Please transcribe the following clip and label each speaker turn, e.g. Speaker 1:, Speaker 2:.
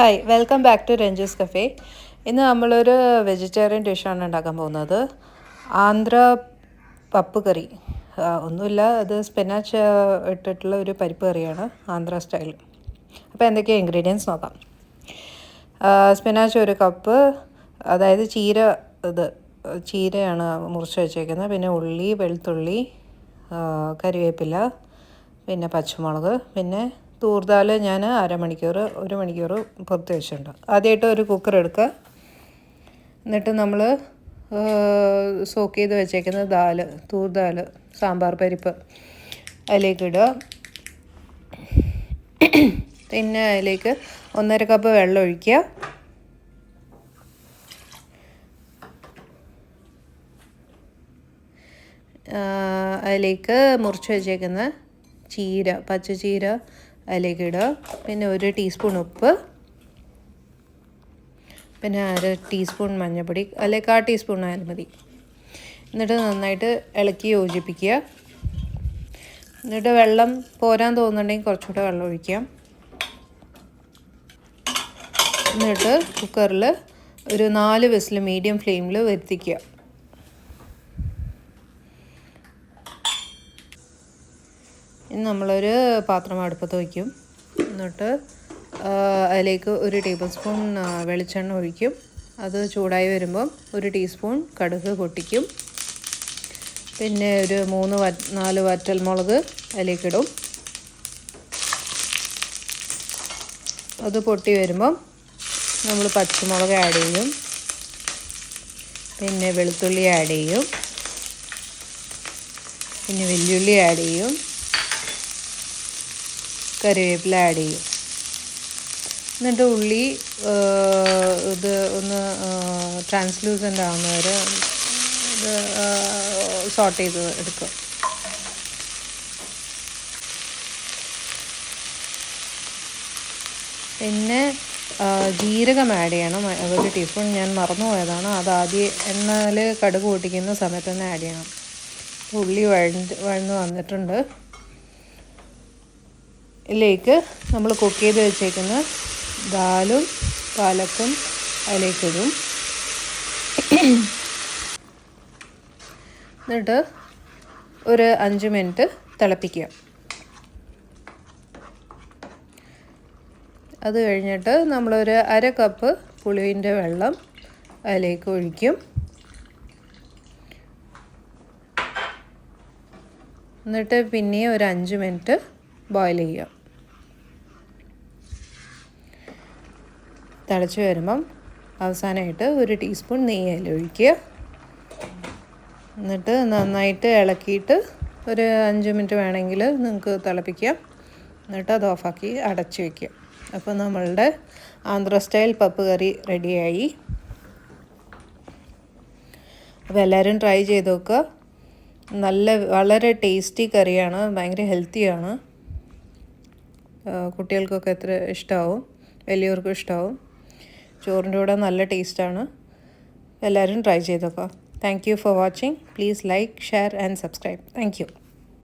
Speaker 1: Hi welcome back to Ranju's cafe ഇന്ന് നമ്മളൊരു vegetarian ഡിഷാണ് ഉണ്ടാക്കാൻ പോകുന്നത്. ആന്ധ്ര പപ്പ് കറി. ഒന്നുമില്ല അത് സ്പിനാച്ച് ഇട്ടിട്ടുള്ള ഒരു പരിപ്പ് കറിയാണ് ആന്ധ്ര സ്റ്റൈൽ അപ്പോൾ എന്തൊക്കെയാണ് ഇൻഗ്രീഡിയൻസ് നോക്കാം. സ്പിനാച്ച് ഒരു കപ്പ് അതായത് ചീര ഇത് ചീരയാണ് മുറിച്ച് വെച്ചേക്കുന്നത്. പിന്നെ ഉള്ളി വെളുത്തുള്ളി കറിവേപ്പില പിന്നെ പച്ചമുളക് പിന്നെ തൂർദാൽ ഞാൻ അരമണിക്കൂർ ഒരു മണിക്കൂർ പുറത്ത് വെച്ചിട്ടുണ്ട്. ആദ്യമായിട്ട് ഒരു കുക്കർ എടുക്കുക. എന്നിട്ട് നമ്മൾ സോക്ക് ചെയ്ത് വെച്ചേക്കുന്ന ദാൽ തൂർദാൽ സാമ്പാർ പരിപ്പ് അതിലേക്ക് ഇടുക. പിന്നെ അതിലേക്ക് ഒന്നര കപ്പ് വെള്ളം ഒഴിക്കുക. അതിലേക്ക് മുറിച്ച് വെച്ചേക്കുന്ന ചീര പച്ചച്ചീര അതിലേക്ക് ഇടുക. പിന്നെ ഒരു ടീസ്പൂൺ ഉപ്പ്. പിന്നെ അര ടീസ്പൂൺ മഞ്ഞൾപ്പൊടി അല്ലെങ്കിൽ കാ ടീസ്പൂൺ ആയാലും മതി. എന്നിട്ട് നന്നായിട്ട് ഇളക്കി യോജിപ്പിക്കുക. എന്നിട്ട് വെള്ളം പോരാൻ തോന്നുന്നുണ്ടെങ്കിൽ കുറച്ചുകൂടെ വെള്ളം ഒഴിക്കാം എന്നിട്ട് കുക്കറിൽ ഒരു നാല് വിസിൽ മീഡിയം ഫ്ലെയിമിൽ വരുത്തിക്കുക. ഇനി നമ്മളൊരു പാത്രം അടുപ്പത്ത് വയ്ക്കും. എന്നിട്ട് അതിലേക്ക് ഒരു ടേബിൾ സ്പൂൺ വെളിച്ചെണ്ണ ഒഴിക്കും. അത് ചൂടായി വരുമ്പം ഒരു ടീസ്പൂൺ കടുക് പൊട്ടിക്കും. പിന്നെ ഒരു മൂന്ന് വ നാല് വറ്റൽമുളക് അതിലേക്കിടും. അത് പൊട്ടി വരുമ്പം നമ്മൾ പച്ചമുളക് ആഡ് ചെയ്യും. പിന്നെ വെളുത്തുള്ളി ആഡ് ചെയ്യും. പിന്നെ വെല്ലുള്ളി ആഡ് ചെയ്യും. കറിവേപ്പില ആഡ് ചെയ്യും. എന്നിട്ട് ഉള്ളി ഇത് ഒന്ന് ട്രാൻസ്ലൂസന്റ് ആവുന്ന വരെ ഇത് സോട്ട് ചെയ്ത് എടുക്കുക. പിന്നെ ജീരകം ആഡ് ചെയ്യണം. ഒരു ടീസ്പൂൺ ഞാൻ മറന്നു പോയതാണ് അത് ആദ്യം എണ്ണയിൽ കടുക് പൊട്ടിക്കുന്ന സമയത്ത് തന്നെ ആഡ് ചെയ്യണം. ഉള്ളി വഴ വഴന്ന് വന്നിട്ടുണ്ട്. ഇതിലേക്ക് നമ്മൾ കുക്ക് ചെയ്ത് വെച്ചേക്കുന്ന ദാലും പാലക്കും അതിലേക്കിടും എന്നിട്ട് ഒരു അഞ്ച് മിനിറ്റ് തിളപ്പിക്കുക. അത് കഴിഞ്ഞിട്ട് നമ്മളൊരു അര കപ്പ് പുളിവിന്റെ വെള്ളം അതിലേക്ക് ഒഴിക്കും. എന്നിട്ട് പിന്നെയും ഒരു അഞ്ച് മിനിറ്റ് ബോയിൽ ചെയ്യുക. തിളച്ച് വരുമ്പം അവസാനമായിട്ട് ഒരു ടീസ്പൂൺ നെയ്യ് ഒഴിക്കുക. എന്നിട്ട് നന്നായിട്ട് ഇളക്കിയിട്ട് ഒരു അഞ്ച് മിനിറ്റ് വേണമെങ്കിൽ നിങ്ങൾക്ക് തിളപ്പിക്കാം. എന്നിട്ട് അത് ഓഫാക്കി അടച്ച് വയ്ക്കുക അപ്പോൾ നമ്മളുടെ ആന്ധ്ര സ്റ്റൈൽ പപ്പ് കറി റെഡിയായി. അപ്പോൾ എല്ലാവരും ട്രൈ ചെയ്ത് നോക്കുക. നല്ല വളരെ ടേസ്റ്റി കറിയാണ് ഭയങ്കര ഹെൽത്തിയാണ്. കുട്ടികൾക്കൊക്കെ എത്ര ഇഷ്ടമാവും വലിയവർക്കും ഇഷ്ടമാവും ചോറിന്റെ കൂടെ നല്ല ടേസ്റ്റാണ്. എല്ലാവരും try ചെയ്തോക്കാം. Thank you for watching please like share and subscribe thank you